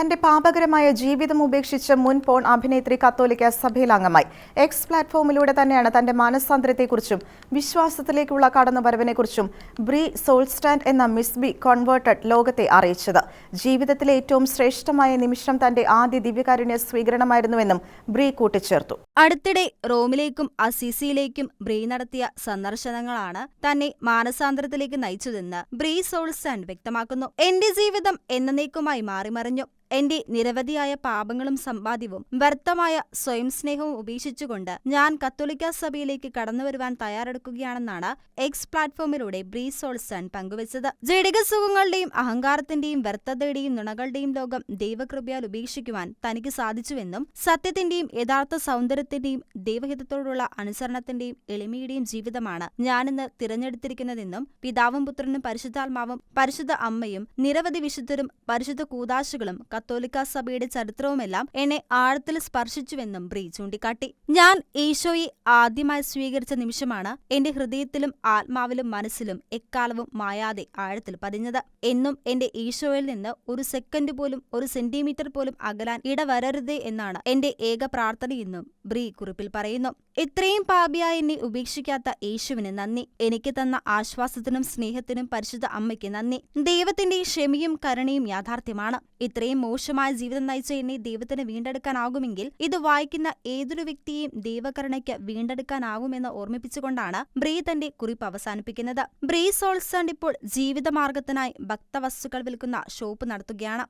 തന്റെ പാപകരമായ ജീവിതം ഉപേക്ഷിച്ച് മുൻ പോൺ അഭിനേത്രി കത്തോലിക്ക സഭയിൽ അംഗമായി. എക്സ് പ്ലാറ്റ്ഫോമിലൂടെ തന്നെയാണ് തന്റെ മാനസാന്തരത്തെക്കുറിച്ചും വിശ്വാസത്തിലേക്കുള്ള കടന്നുവരവിനെക്കുറിച്ചും ബ്രീ സോൾസ്റ്റാൻഡ് എന്ന മിസ് ബി കോൺവേർട്ടഡ് ലോകത്തെ അറിയിച്ചത്. ജീവിതത്തിലെ ഏറ്റവും ശ്രേഷ്ഠമായ നിമിഷം തന്റെ ആദ്യ ദിവ്യകാരുണ്യ സ്വീകരണമായിരുന്നുവെന്നും ബ്രീ കൂട്ടിച്ചേർത്തു. അടുത്തിടെ റോമിലേക്കും അസിസിയിലേക്കും ബ്രീ നടത്തിയ സന്ദർശനങ്ങളാണ് തന്നെ മാനസാന്തരത്തിലേക്ക് നയിച്ചതെന്ന് ബ്രീ സോൾസ്റ്റാൻഡ് വ്യക്തമാക്കുന്നു. എന്റെ ജീവിതം എന്നേക്കുമായി മാറിമറിഞ്ഞു. എന്റെ നിരവധിയായ പാപങ്ങളും സമ്പാദ്യവും വ്യർത്ഥമായ സ്വയം സ്നേഹവും ഉപേക്ഷിച്ചുകൊണ്ട് ഞാൻ കത്തോലിക്ക സഭയിലേക്ക് കടന്നുവരുവാൻ തയ്യാറെടുക്കുകയാണെന്നാണ് എക്സ് പ്ലാറ്റ്ഫോമിലൂടെ ബ്രീ സോൾസൺ പങ്കുവച്ചത്. ജടിക സുഖങ്ങളുടെയും അഹങ്കാരത്തിന്റെയും വ്യർത്ഥതയുടെയും നുണകളുടെയും ലോകം ദൈവകൃപയാൽ ഉപേക്ഷിക്കുവാൻ തനിക്ക് സാധിച്ചുവെന്നും സത്യത്തിന്റെയും യഥാർത്ഥ സൗന്ദര്യത്തിന്റെയും ദൈവഹിതത്തോടുള്ള അനുസരണത്തിന്റെയും എളിമയുടെയും ജീവിതമാണ് ഞാനിന്ന് തിരഞ്ഞെടുത്തിരിക്കുന്നതെന്നും പിതാവും പുത്രനും പരിശുദ്ധാത്മാവും പരിശുദ്ധ അമ്മയും നിരവധി വിശുദ്ധരും പരിശുദ്ധ കൂതാശകളും കത്തോലിക്ക സഭയുടെ ചരിത്രവുമെല്ലാം എന്നെ ആഴത്തിൽ സ്പർശിച്ചുവെന്നും ബ്രീ ചൂണ്ടിക്കാട്ടി. ഞാൻ ഈശോയെ ആദ്യമായി സ്വീകരിച്ച നിമിഷമാണ് എന്റെ ഹൃദയത്തിലും ആത്മാവിലും മനസ്സിലും എക്കാലവും മായാതെ ആഴത്തിൽ പതിഞ്ഞത്. എന്നും എന്റെ ഈശോയിൽ നിന്ന് ഒരു സെക്കൻഡ് പോലും ഒരു സെന്റിമീറ്റർ പോലും അകലാൻ ഇടവരരുതേ എന്നാണ് എന്റെ ഏക പ്രാർത്ഥനയെന്നും ബ്രീ കുറിപ്പിൽ പറയുന്നു. ഇത്രയും പാപിയായി എന്നെ ഉപേക്ഷിക്കാത്ത യേശുവിന് നന്ദി. എനിക്ക് തന്ന ആശ്വാസത്തിനും സ്നേഹത്തിനും പരിശുദ്ധ അമ്മയ്ക്ക് നന്ദി. ദൈവത്തിന്റെ ക്ഷമയും കരുണയും യാഥാർത്ഥ്യമാണ്. ഇത്രയും മോശമായ ജീവിതം നയിച്ച എന്നെ ദൈവത്തിന് വീണ്ടെടുക്കാനാകുമെങ്കിൽ ഇത് വായിക്കുന്ന ഏതൊരു വ്യക്തിയെയും ദൈവകരുണയ്ക്ക് വീണ്ടെടുക്കാനാകുമെന്ന് ഓർമ്മിപ്പിച്ചുകൊണ്ടാണ് ബ്രീ തന്റെ കുറിപ്പ് അവസാനിപ്പിക്കുന്നത്. ബ്രീ സോൾസണ്ട് ഇപ്പോൾ ജീവിതമാർഗത്തിനായി ഭക്തവസ്തുക്കൾ വിൽക്കുന്ന ഷോപ്പ് നടത്തുകയാണ്.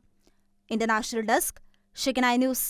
ഇന്റർനാഷണൽ ഡെസ്ക് ഷിക്കനായി ന്യൂസ്.